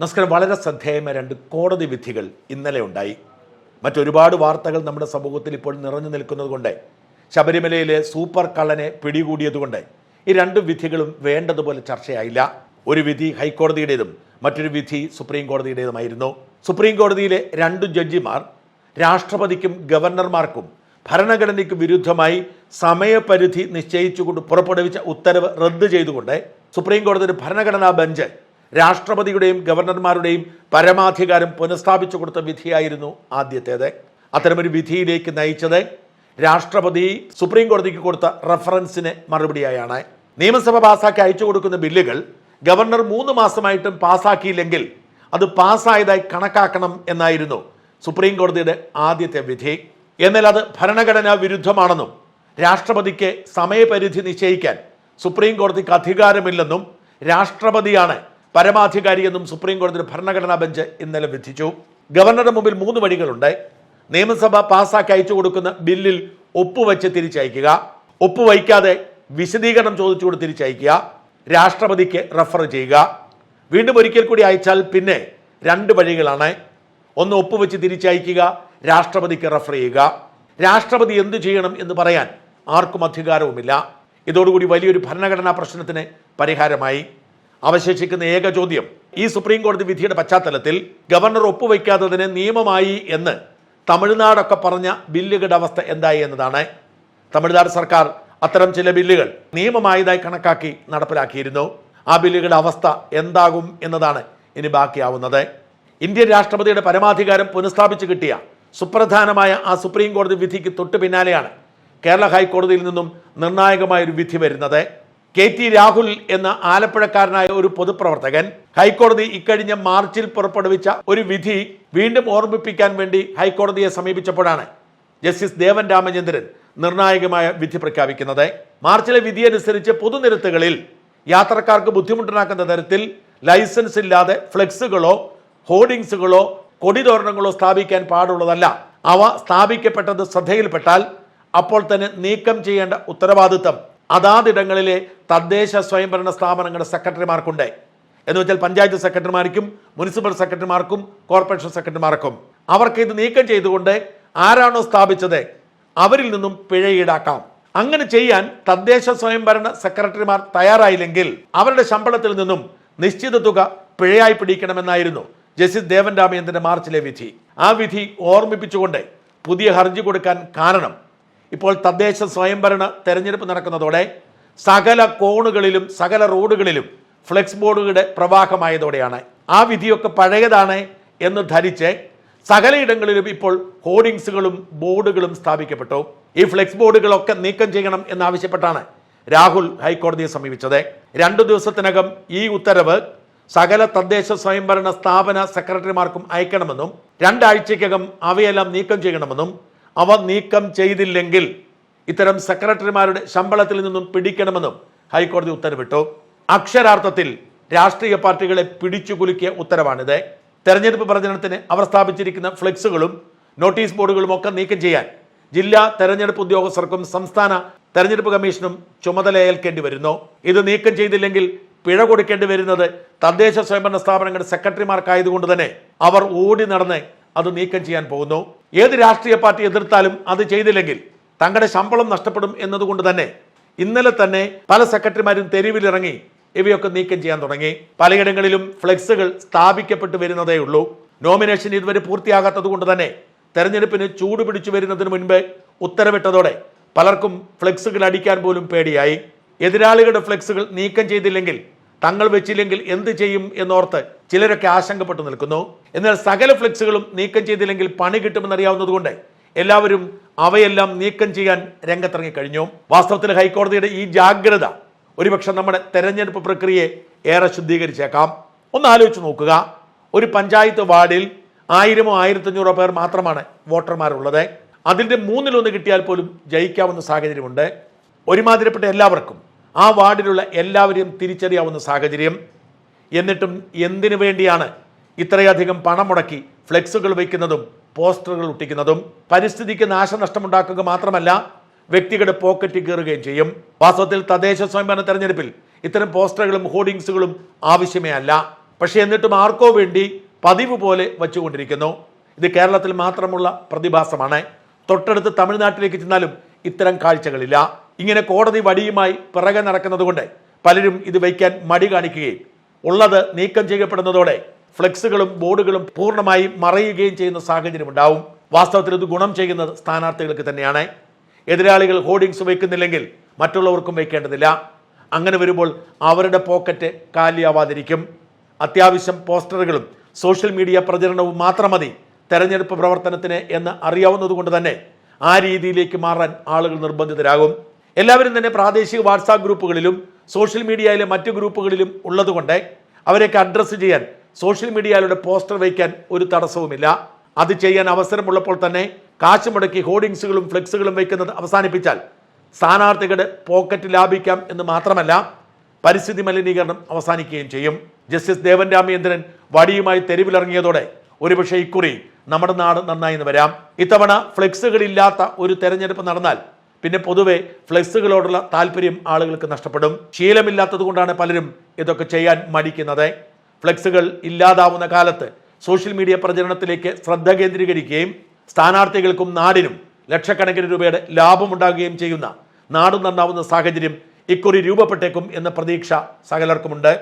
നമസ്കാരം. വളരെ ശ്രദ്ധേയമായ രണ്ട് കോടതി വിധികൾ ഇന്നലെ ഉണ്ടായി. മറ്റൊരുപാട് വാർത്തകൾ നമ്മുടെ സമൂഹത്തിൽ ഇപ്പോൾ നിറഞ്ഞു നിൽക്കുന്നത് കൊണ്ട് ശബരിമലയിലെ സൂപ്പർ കള്ളനെ പിടികൂടിയതുകൊണ്ട് ഈ രണ്ട് വിധികളും വേണ്ടതുപോലെ ചർച്ചയായില്ല. ഒരു വിധി ഹൈക്കോടതിയുടേതും മറ്റൊരു വിധി സുപ്രീം കോടതിയുടേതുമായിരുന്നു. സുപ്രീം കോടതിയിലെ രണ്ട് ജഡ്ജിമാർ രാഷ്ട്രപതിക്കും ഗവർണർമാർക്കും ഭരണഘടനയ്ക്ക് വിരുദ്ധമായി സമയപരിധി നിശ്ചയിച്ചുകൊണ്ട് പുറപ്പെടുവിച്ച ഉത്തരവ് റദ്ദ് ചെയ്തുകൊണ്ട് സുപ്രീം കോടതിയുടെ ഭരണഘടനാ ബെഞ്ച് രാഷ്ട്രപതിയുടെയും ഗവർണർമാരുടെയും പരമാധികാരം പുനഃസ്ഥാപിച്ചു കൊടുത്ത വിധിയായിരുന്നു ആദ്യത്തേത്. അത്തരമൊരു വിധിയിലേക്ക് നയിച്ചത് രാഷ്ട്രപതി സുപ്രീം കോടതിക്ക് കൊടുത്ത റഫറൻസിന് മറുപടിയായാണ്. നിയമസഭ പാസാക്കി അയച്ചു കൊടുക്കുന്ന ബില്ലുകൾ ഗവർണർ മൂന്ന് മാസമായിട്ടും പാസാക്കിയില്ലെങ്കിൽ അത് പാസ്സായതായി കണക്കാക്കണം എന്നായിരുന്നു സുപ്രീം കോടതിയുടെ ആദ്യത്തെ വിധി. എന്നാൽ അത് ഭരണഘടനാ വിരുദ്ധമാണെന്നും രാഷ്ട്രപതിക്ക് സമയപരിധി നിശ്ചയിക്കാൻ സുപ്രീം കോടതിക്ക് അധികാരമില്ലെന്നും രാഷ്ട്രപതിയാണ് പരമാധികാരിയെന്നും സുപ്രീം കോടതിയുടെ ഭരണഘടനാ ബെഞ്ച് ഇന്നലെ വിധിച്ചു. ഗവർണറുടെ മുമ്പിൽ മൂന്ന് വഴികളുണ്ട്. നിയമസഭ പാസ്സാക്കി അയച്ചു കൊടുക്കുന്ന ബില്ലിൽ ഒപ്പുവെച്ച് തിരിച്ചയക്കുക. ഒപ്പുവയ്ക്കാതെ വിശദീകരണം ചോദിച്ചുകൊണ്ട് തിരിച്ചയക്കുക. രാഷ്ട്രപതിക്ക് റെഫർ ചെയ്യുക. വീണ്ടും ഒരിക്കൽ കൂടി അയച്ചാൽ പിന്നെ രണ്ട് വഴികളാണ്. ഒന്ന് ഒപ്പുവെച്ച് തിരിച്ചയക്കുക രാഷ്ട്രപതിക്ക് റെഫർ ചെയ്യുക. രാഷ്ട്രപതി എന്തു ചെയ്യണം എന്ന് പറയാൻ ആർക്കും അധികാരവുമില്ല. ഇതോടുകൂടി വലിയൊരു ഭരണഘടനാ പ്രശ്നത്തിന് പരിഹാരമായി. അവശേഷിക്കുന്ന ഏക ചോദ്യം ഈ സുപ്രീം കോടതി വിധിയുടെ പശ്ചാത്തലത്തിൽ ഗവർണർ ഒപ്പുവയ്ക്കാത്തതിന് നിയമമായി എന്ന് തമിഴ്നാടൊക്കെ പറഞ്ഞ ബില്ലുകളുടെ അവസ്ഥ എന്തായി എന്നതാണ്. തമിഴ്നാട് സർക്കാർ അത്തരം ചില ബില്ലുകൾ നിയമമായതായി കണക്കാക്കി നടപ്പിലാക്കിയിരുന്നു. ആ ബില്ലുകളുടെ അവസ്ഥ എന്താകും എന്നതാണ് ഇനി ബാക്കിയാവുന്നത്. ഇന്ത്യൻ രാഷ്ട്രപതിയുടെ പരമാധികാരം പുനഃസ്ഥാപിച്ചു കിട്ടിയ സുപ്രധാനമായ ആ സുപ്രീം കോടതി വിധിക്ക് തൊട്ടു പിന്നാലെയാണ് കേരള ഹൈക്കോടതിയിൽ നിന്നും നിർണായകമായ ഒരു വിധി വരുന്നത്. കെ ടി രാഹുൽ എന്ന ആലപ്പുഴക്കാരനായ ഒരു പൊതുപ്രവർത്തകൻ ഹൈക്കോടതി ഇക്കഴിഞ്ഞ മാർച്ചിൽ പുറപ്പെടുവിച്ച ഒരു വിധി വീണ്ടും ഓർമ്മിപ്പിക്കാൻ വേണ്ടി ഹൈക്കോടതിയെ സമീപിച്ചപ്പോഴാണ് ജസ്റ്റിസ് ദേവൻ രാമചന്ദ്രൻ നിർണായകമായ വിധി പ്രഖ്യാപിക്കുന്നത്. മാർച്ചിലെ വിധിയനുസരിച്ച് പൊതുനിരത്തുകളിൽ യാത്രക്കാർക്ക് ബുദ്ധിമുട്ടുണ്ടാക്കുന്ന തരത്തിൽ ലൈസൻസ് ഇല്ലാതെ ഫ്ലെക്സുകളോ ഹോർഡിങ്സുകളോ കൊടിതോരണങ്ങളോ സ്ഥാപിക്കാൻ പാടുള്ളതല്ല. അവ സ്ഥാപിക്കപ്പെട്ടത് ശ്രദ്ധയിൽപ്പെട്ടാൽ അപ്പോൾ തന്നെ നീക്കം ചെയ്യേണ്ട ഉത്തരവാദിത്തം അതാതിടങ്ങളിലെ തദ്ദേശ സ്വയംഭരണ സ്ഥാപനങ്ങളുടെ സെക്രട്ടറിമാർക്കുണ്ട്. എന്ന് വെച്ചാൽ പഞ്ചായത്ത് സെക്രട്ടറിമാർക്കും മുനിസിപ്പൽ സെക്രട്ടറിമാർക്കും കോർപ്പറേഷൻ സെക്രട്ടറിമാർക്കും. അവർക്ക് ഇത് നീക്കം ചെയ്തുകൊണ്ട് ആരാണോ സ്ഥാപിച്ചത് അവരിൽ നിന്നും പിഴ ഈടാക്കാം. അങ്ങനെ ചെയ്യാൻ തദ്ദേശ സ്വയംഭരണ സെക്രട്ടറിമാർ തയ്യാറായില്ലെങ്കിൽ അവരുടെ ശമ്പളത്തിൽ നിന്നും നിശ്ചിത തുക പിഴയായി പിടിക്കണമെന്നായിരുന്നു ജസ്റ്റിസ് ദേവൻ രാമചന്ദ്രന്റെ മാർച്ചിലെ വിധി. ആ വിധി ഓർമ്മിപ്പിച്ചുകൊണ്ട് പുതിയ ഹർജി കൊടുക്കാൻ കാരണം ഇപ്പോൾ തദ്ദേശ സ്വയംഭരണ തെരഞ്ഞെടുപ്പ് നടക്കുന്നതോടെ സകല കോണുകളിലും സകല റോഡുകളിലും ഫ്ലെക്സ് ബോർഡുകളുടെ പ്രവാഹമായതോടെയാണ്. ആ വിധിയൊക്കെ പഴയതാണ് എന്ന് ധരിച്ച് സകലയിടങ്ങളിലും ഇപ്പോൾ ഹോർഡിങ്സുകളും ബോർഡുകളും സ്ഥാപിക്കപ്പെട്ടു. ഈ ഫ്ലെക്സ് ബോർഡുകളൊക്കെ നീക്കം ചെയ്യണം എന്നാവശ്യപ്പെട്ടാണ് രാഹുൽ ഹൈക്കോടതിയെ സമീപിച്ചത്. രണ്ടു ദിവസത്തിനകം ഈ ഉത്തരവ് സകല തദ്ദേശ സ്വയംഭരണ സ്ഥാപന സെക്രട്ടറിമാർക്കും അയക്കണമെന്നും രണ്ടാഴ്ചയ്ക്കകം അവയെല്ലാം നീക്കം ചെയ്യണമെന്നും അവ നീക്കം ചെയ്തില്ലെങ്കിൽ ഇത്തരം സെക്രട്ടറിമാരുടെ ശമ്പളത്തിൽ നിന്നും പിടിക്കണമെന്നും ഹൈക്കോടതി ഉത്തരവിട്ടു. അക്ഷരാർത്ഥത്തിൽ രാഷ്ട്രീയ പാർട്ടികളെ പിടിച്ചുകുലുക്കിയ ഉത്തരവാണിത്. തെരഞ്ഞെടുപ്പ് പ്രചരണത്തിന് അവർ സ്ഥാപിച്ചിരിക്കുന്ന ഫ്ലെക്സുകളും നോട്ടീസ് ബോർഡുകളും ഒക്കെ നീക്കം ചെയ്യാൻ ജില്ലാ തെരഞ്ഞെടുപ്പ് ഉദ്യോഗസ്ഥർക്കും സംസ്ഥാന തെരഞ്ഞെടുപ്പ് കമ്മീഷനും ചുമതലയേൽക്കേണ്ടി വരുന്നു. ഇത് നീക്കം ചെയ്തില്ലെങ്കിൽ പിഴ കൊടുക്കേണ്ടി വരുന്നത് തദ്ദേശ സ്വയംഭരണ സ്ഥാപനങ്ങളുടെ സെക്രട്ടറിമാർക്കായതുകൊണ്ട് തന്നെ അവർ ഓടി നടന്ന് അത് നീക്കം ചെയ്യാൻ പോകുന്നു. ഏത് രാഷ്ട്രീയ പാർട്ടി എതിർത്താലും അത് ചെയ്തില്ലെങ്കിൽ തങ്ങളുടെ ശമ്പളം നഷ്ടപ്പെടും എന്നതുകൊണ്ട് തന്നെ ഇന്നലെ തന്നെ പല സെക്രട്ടറിമാരും തെരുവിലിറങ്ങി ഇവയൊക്കെ നീക്കം ചെയ്യാൻ തുടങ്ങി. പലയിടങ്ങളിലും ഫ്ലെക്സുകൾ സ്ഥാപിക്കപ്പെട്ടു വരുന്നതേ ഉള്ളൂ. നോമിനേഷൻ ഇതുവരെ പൂർത്തിയാകാത്തത് കൊണ്ട് തന്നെ തെരഞ്ഞെടുപ്പിന് ചൂട് പിടിച്ചു വരുന്നതിന് മുൻപ് ഉത്തരവിട്ടതോടെ പലർക്കും ഫ്ലെക്സുകൾ അടിക്കാൻ പോലും പേടിയായി. എതിരാളികളുടെ ഫ്ലെക്സുകൾ നീക്കം ചെയ്തില്ലെങ്കിൽ തങ്ങൾ വെച്ചില്ലെങ്കിൽ എന്ത് ചെയ്യും എന്നോർത്ത് ചിലരൊക്കെ ആശങ്കപ്പെട്ടു നിൽക്കുന്നു. എന്നാൽ സകല ഫ്ലെക്സുകളും നീക്കം ചെയ്തില്ലെങ്കിൽ പണി കിട്ടുമെന്നറിയാവുന്നതുകൊണ്ട് എല്ലാവരും അവയെല്ലാം നീക്കം ചെയ്യാൻ രംഗത്തിറങ്ങി കഴിഞ്ഞു. വാസ്തവത്തിൽ ഹൈക്കോടതിയുടെ ഈ ജാഗ്രത ഒരുപക്ഷെ നമ്മുടെ തെരഞ്ഞെടുപ്പ് പ്രക്രിയയെ ഏറെ ശുദ്ധീകരിച്ചേക്കാം. ഒന്ന് ആലോചിച്ച് നോക്കുക. ഒരു പഞ്ചായത്ത് വാർഡിൽ ആയിരമോ ആയിരത്തഞ്ഞൂറോ പേർ മാത്രമാണ് വോട്ടർമാരുള്ളത്. അതിന്റെ മൂന്നിലൊന്ന് കിട്ടിയാൽ പോലും ജയിക്കാവുന്ന സാഹചര്യമുണ്ട്. ഒരുമാതിരിപ്പെട്ട എല്ലാവർക്കും ആ വാർഡിലുള്ള എല്ലാവരെയും തിരിച്ചറിയാവുന്ന സാഹചര്യം. എന്നിട്ടും എന്തിനു വേണ്ടിയാണ് ഇത്രയധികം പണം മുടക്കി ഫ്ലെക്സുകൾ വയ്ക്കുന്നതും പോസ്റ്ററുകൾ ഒട്ടിക്കുന്നതും? പരിസ്ഥിതിക്ക് നാശനഷ്ടമുണ്ടാക്കുക മാത്രമല്ല വ്യക്തികളുടെ പോക്കറ്റ് കയറുകയും ചെയ്യും. വാസ്തവത്തിൽ തദ്ദേശ സ്വയംഭരണ തെരഞ്ഞെടുപ്പിൽ ഇത്തരം പോസ്റ്ററുകളും ഹോർഡിങ്സുകളും ആവശ്യമേ അല്ല. പക്ഷേ എന്നിട്ടും ആർക്കോ വേണ്ടി പതിവ് പോലെ വച്ചുകൊണ്ടിരിക്കുന്നു. ഇത് കേരളത്തിൽ മാത്രമുള്ള പ്രതിഭാസമാണ്. തൊട്ടടുത്ത് തമിഴ്നാട്ടിലേക്ക് ചെന്നാലും ഇത്തരം കാഴ്ചകളില്ല. ഇങ്ങനെ കോടതി വടിയുമായി പിറകെ നടക്കുന്നത് കൊണ്ട് പലരും ഇത് വയ്ക്കാൻ മടി കാണിക്കുകയും ഉള്ളത് നീക്കം ചെയ്യപ്പെടുന്നതോടെ ഫ്ലെക്സുകളും ബോർഡുകളും പൂർണമായി മറയുകയും ചെയ്യുന്ന സാഹചര്യം ഉണ്ടാവും. വാസ്തവത്തിൽ ഇത് ഗുണം ചെയ്യുന്നത് സ്ഥാനാർത്ഥികൾക്ക് തന്നെയാണ്. എതിരാളികൾ ഹോർഡിങ്സ് വയ്ക്കുന്നില്ലെങ്കിൽ മറ്റുള്ളവർക്കും വയ്ക്കേണ്ടതില്ല. അങ്ങനെ വരുമ്പോൾ അവരുടെ പോക്കറ്റ് കാലിയാവാതിരിക്കും. അത്യാവശ്യം പോസ്റ്ററുകളും സോഷ്യൽ മീഡിയ പ്രചരണവും മാത്രം മതി. തെരഞ്ഞെടുപ്പ് പ്രവർത്തനത്തിന് എന്ന് അറിയാവുന്നതുകൊണ്ട് തന്നെ ആ രീതിയിലേക്ക് മാറാൻ ആളുകൾ നിർബന്ധിതരാകും. എല്ലാവരും തന്നെ പ്രാദേശിക വാട്സാപ്പ് ഗ്രൂപ്പുകളിലും സോഷ്യൽ മീഡിയയിലെ മറ്റു ഗ്രൂപ്പുകളിലും ഉള്ളതുകൊണ്ട് അവരെയൊക്കെ അഡ്രസ്സ് ചെയ്യാൻ സോഷ്യൽ മീഡിയയിലൂടെ പോസ്റ്റർ വയ്ക്കാൻ ഒരു തടസ്സവുമില്ല. അത് ചെയ്യാൻ അവസരമുള്ളപ്പോൾ തന്നെ കാശ് മുടക്കി ഹോർഡിങ്സുകളും ഫ്ലെക്സുകളും വയ്ക്കുന്നത് അവസാനിപ്പിച്ചാൽ സ്ഥാനാർത്ഥികളുടെ പോക്കറ്റ് ലാഭിക്കാം എന്ന് മാത്രമല്ല പരിസ്ഥിതി മലിനീകരണം അവസാനിക്കുകയും ചെയ്യും. ജസ്റ്റിസ് ദേവൻ രാമചന്ദ്രൻ വടിയുമായി തെരുവിലിറങ്ങിയതോടെ ഒരുപക്ഷെ ഇക്കുറി നമ്മുടെ നാട് നന്നായി എന്ന് വരാം. ഇത്തവണ ഫ്ലെക്സുകളില്ലാത്ത ഒരു തെരഞ്ഞെടുപ്പ് നടന്നാൽ പിന്നെ പൊതുവെ ഫ്ലെക്സുകളോടുള്ള താല്പര്യം ആളുകൾക്ക് നഷ്ടപ്പെടും. ശീലമില്ലാത്തത് കൊണ്ടാണ് പലരും ഇതൊക്കെ ചെയ്യാൻ മടിക്കുന്നത്. ഫ്ലെക്സുകൾ ഇല്ലാതാവുന്ന കാലത്ത് സോഷ്യൽ മീഡിയ പ്രചരണത്തിലേക്ക് ശ്രദ്ധ കേന്ദ്രീകരിക്കുകയും സ്ഥാനാർത്ഥികൾക്കും നാടിനും ലക്ഷക്കണക്കിന് രൂപയുടെ ലാഭമുണ്ടാകുകയും ചെയ്യുന്ന നാടും നന്നാവുന്ന സാഹചര്യം ഇക്കുറി രൂപപ്പെട്ടേക്കും എന്ന പ്രതീക്ഷ സകലർക്കുമുണ്ട്.